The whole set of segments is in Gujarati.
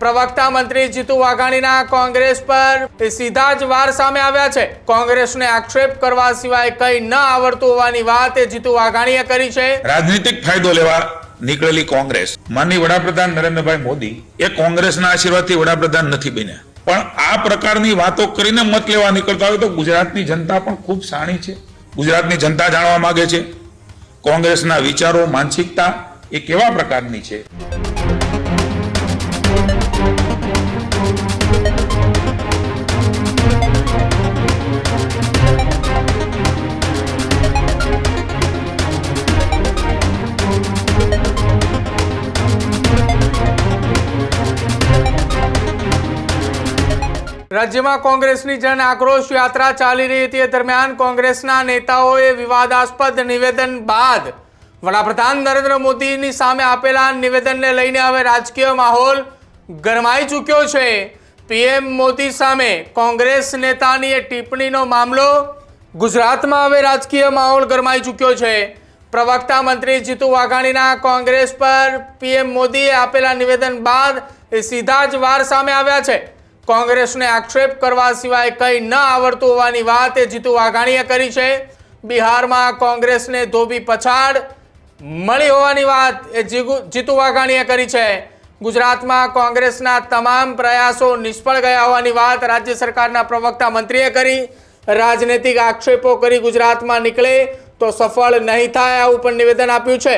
પ્રવક્તા મંત્રી જીતુ વાઘાણીના કોંગ્રેસ પર સીધા જ વાર સામે આવ્યા છે. કોંગ્રેસને આક્ષેપ કરવા સિવાય કંઈ ન આવડતું હોવાની વાત એ જીતુ વાઘાણીએ કરી છે. રાજનીતિક ફાયદો લેવા નીકળેલી કોંગ્રેસ. માનની વડાપ્રધાન નરેન્દ્રભાઈ મોદી એ કોંગ્રેસના આશીર્વાદથી વડાપ્રધાન નથી બન્યા. પણ આ પ્રકારની વાતો કરીને મત લેવા નીકળતા હોય તો ગુજરાતની જનતા પણ ખૂબ સાણી છે. ગુજરાતની જનતા જાણવા માંગે છે. કોંગ્રેસના વિચારો, માનસિકતા એ કેવા પ્રકારની છે? રાજ્યમાં કોંગ્રેસની જન આક્રોશ યાત્રા ચાલી રહી હતી. દરમિયાન કોંગ્રેસના નેતાઓએ વિવાદાસ્પદ નિવેદન બાદ વડાપ્રધાન નરેન્દ્ર મોદીની સામે આપેલા નિવેદનને લઈને હવે રાજકીય માહોલ ગરમાઈ ચૂક્યો છે. પીએમ મોદી સામે કોંગ્રેસ નેતાની એ ટિપ્પણીનો મામલો ગુજરાતમાં હવે રાજકીય માહોલ ગરમાઈ ચૂક્યો છે. પ્રવક્તા મંત્રી જીતુ વાઘાણીના કોંગ્રેસ પર પીએમ મોદીએ આપેલા નિવેદન બાદ એ સીધા જ વાર સામે આવ્યા છે. કોંગ્રેસને આક્ષેપ કરવા સિવાય કંઈ ન આવડતું હોવાની વાત એ જીતુ વાઘાણીએ કરી છે. બિહારમાં કોંગ્રેસને ધોબી પછાડ મળી હોવાની વાત એ જીતુ વાઘાણીએ કરી છે. ગુજરાતમાં કોંગ્રેસના તમામ પ્રયાસો નિષ્ફળ ગયા હોવાની વાત રાજ્ય સરકારના પ્રવક્તા મંત્રીએ કરી. રાજનૈતિક આક્ષેપો કરી ગુજરાતમાં નીકળે તો સફળ નહીં થાય આવું પણ નિવેદન આપ્યું છે.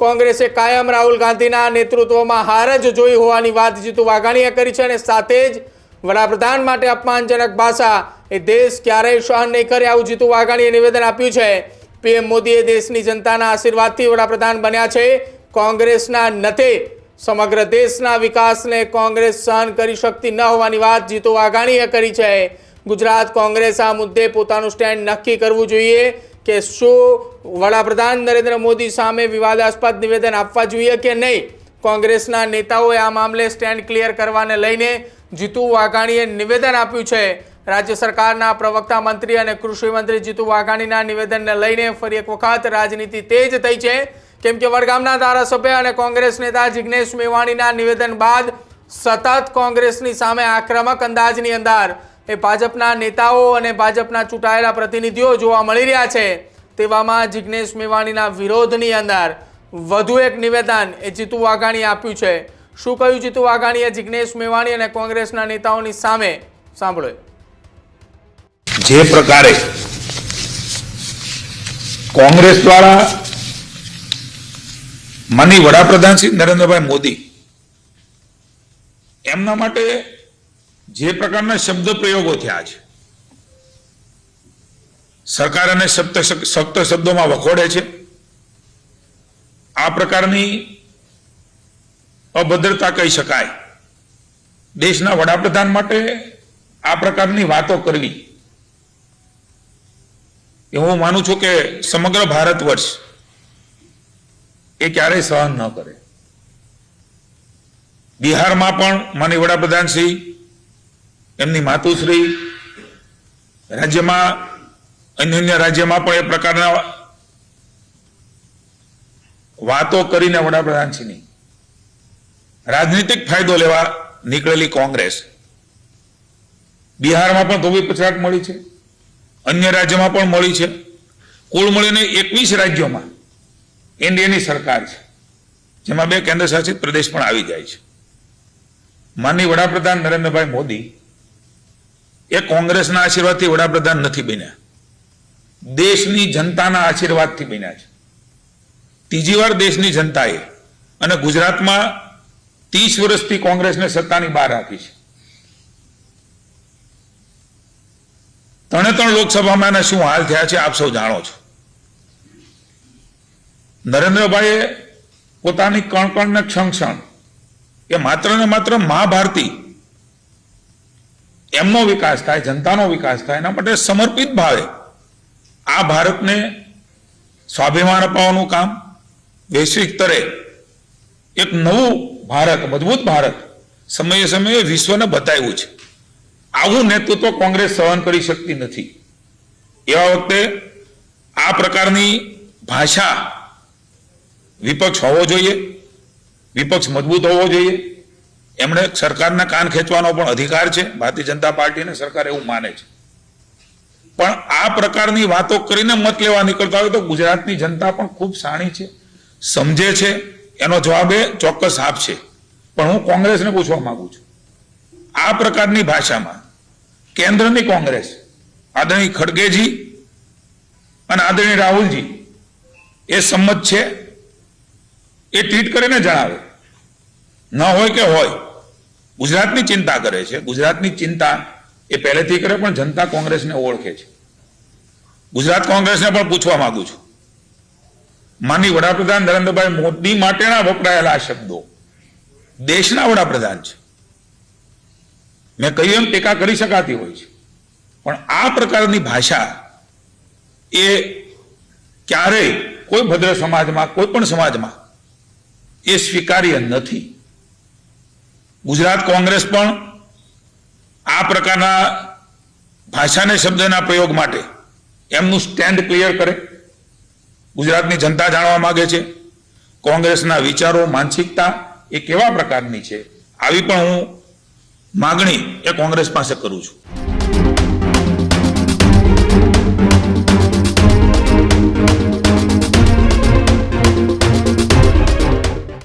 કોંગ્રેસે કાયમ રાહુલ ગાંધીના નેતૃત્વમાં હાર જ જોઈ હોવાની વાત જીતુ વાઘાણીએ કરી છે અને સાથે જ વડાપ્રધાન માટે અપમાનજનક ભાષા. એ દેશ ક્યારેય સહન નહીં કરે આવું જીતુ વાઘાણીએ નિવેદન આપ્યું છે. પીએમ મોદીએ દેશની જનતાના આશીર્વાદથી વડાપ્રધાન બન્યા છે. કોંગ્રેસના નથી સમગ્ર દેશના વિકાસને કોંગ્રેસ સહન કરી શકતી ન હોવાની વાત જીતુ વાઘાણીએ કરી છે. ગુજરાત કોંગ્રેસ આ મુદ્દે પોતાનું સ્ટેન્ડ નક્કી કરવું જોઈએ કે શું વડાપ્રધાન નરેન્દ્ર મોદી સામે વિવાદાસ્પદ નિવેદન આપવા જોઈએ કે નહીં? કોંગ્રેસના નેતાઓએ આ મામલે સ્ટેન્ડ ક્લિયર કરવાને લઈને જીતુ વાઘાણીએ નિવેદન આપ્યું છે. રાજ્ય સરકારના પ્રવક્તા મંત્રી અને કૃષિ મંત્રી જીતુ વાઘાણીના નિવેદનને લઈને ફરી એક વખત રાજનીતિ તેજ થઈ છે. કેમ કે વડગામના ધારાસભ્ય અને કોંગ્રેસ નેતા જિગ્નેશ મેવાણીના નિવેદન બાદ સતત કોંગ્રેસની સામે આક્રમક અંદાજની અંદર એ ભાજપના નેતાઓ અને ભાજપના ચૂંટાયેલા પ્રતિનિધિઓ જોવા મળી રહ્યા છે. તેવામાં જિગ્નેશ મેવાણીના વિરોધની અંદર વધુ એક નિવેદન એ જીતુ વાઘાણીએ આપ્યું છે. શું કહ્યું જીતુ વાઘાણીએ જિગ્નેશ મેવાણી અને કોંગ્રેસના નેતાઓની સામે? સાંભળો જે પ્રકારે કોંગ્રેસ દ્વારા માનની વડાપ્રધાન શ્રી નરેન્દ્રભાઈ મોદી એમના માટે જે પ્રકારના શબ્દ પ્રયોગો થયા છે, સરકાર અને સપ્ત સખ્ત શબ્દોમાં વખોડે છે, આ પ્રકારની અભદ્રતા કહી શકાય. દેશના વડાપ્રધાન માટે આ પ્રકારની વાતો કરવી. એ હું માનું છું કે સમગ્ર ભારત વર્ષ એ ક્યારેય સહન ન કરે. બિહારમાં પણ માની વડાપ્રધાન શ્રી, એમની માતુશ્રી, રાજ્યમાં, અન્ય અન્ય રાજ્યમાં પણ એ પ્રકારના વાતો કરીને વડાપ્રધાનશ્રીની રાજનીતિક ફાયદો લેવા નીકળેલી કોંગ્રેસ. બિહારમાં પણ ધોબી પછાટ મળી છે. અન્ય રાજ્યમાં પણ મળી છે. કુલ મળીને એકવીસ રાજ્યોમાં એનડીએની સરકાર છે. જેમાં બે કેન્દ્ર શાસિત પ્રદેશ પણ આવી જાય છે. માનની વડાપ્રધાન નરેન્દ્રભાઈ મોદી એ કોંગ્રેસના આશીર્વાદથી વડાપ્રધાન નથી બન્યા. દેશની જનતાના આશીર્વાદથી બન્યા છે. ત્રીજી વાર દેશની જનતાએ અને ગુજરાતમાં ત્રીસ વર્ષથી કોંગ્રેસને સત્તાની બહાર રાખી છે. ત્રણે ત્રણ લોકસભામાં શું હાલ થયા છે આપ સૌ જાણો છો. નરેન્દ્રભાઈએ પોતાની કણ કણ ક્ષણ એ માત્ર ને માત્ર મહાભારતી એમનો વિકાસ થાય, જનતાનો વિકાસ થાય, એના માટે સમર્પિત ભાવે આ ભારતને સ્વાભિમાન અપાવવાનું કામ વૈશ્વિક સ્તરે એક નવું ભારત, મજબૂત ભારત, સમયે સમયે વિશ્વને બતાવ્યું છે. આવું નેતૃત્વ કોંગ્રેસ સહન કરી શકતી નથી. એવા વખતે આ પ્રકારની ભાષા વિપક્ષ હોવો જોઈએ, વિપક્ષ મજબૂત હોવો જોઈએ. એમણે સરકારના કાન ખેંચવાનો પણ અધિકાર છે, ભારતીય જનતા પાર્ટીને સરકાર એવું માને છે. પણ આ પ્રકારની વાતો કરીને મત લેવા નીકળતા હોય તો ગુજરાતની જનતા પણ ખૂબ સાણી છે, સમજે છે એનો જવાબ એ ચોક્કસ આપશે. પણ હું કોંગ્રેસને પૂછવા માંગુ છું. આ પ્રકારની ભાષામાં કેન્દ્રની કોંગ્રેસ, આદરણીય ખડગેજી અને આદરણીય રાહુલજી, એ સંમત છે? એ ટ્વીટ કરીને જણાવે. ન હોય કે હોય, ગુજરાતની ચિંતા કરે છે. ગુજરાતની ચિંતા એ પહેલેથી કરે, પણ જનતા કોંગ્રેસને ઓળખે છે. ગુજરાત કોંગ્રેસને પણ પૂછવા માંગુ છું. માનની વડાપ્રધાન નરેન્દ્રભાઈ મોદી માટેના વપરાયેલા શબ્દો. દેશના વડાપ્રધાન છે. મેં કહ્યું એમ ટેકા કરી શકાતી હોય છે. પણ આ પ્રકારની ભાષા એ ક્યારેય કોઈ ભદ્ર સમાજમાં, કોઈ પણ સમાજમાં એ સ્વીકાર્ય નથી. ગુજરાત કોંગ્રેસ પણ આ પ્રકારના ભાષાને શબ્દના પ્રયોગ માટે એમનું સ્ટેન્ડ ક્લિયર કરે. ગુજરાતની જનતા જાણવા માગે છે. કોંગ્રેસના વિચારો, માનસિકતા એ કેવા પ્રકારની છે? આવી પણ હું માગણી એ કોંગ્રેસ પાસે કરું છું.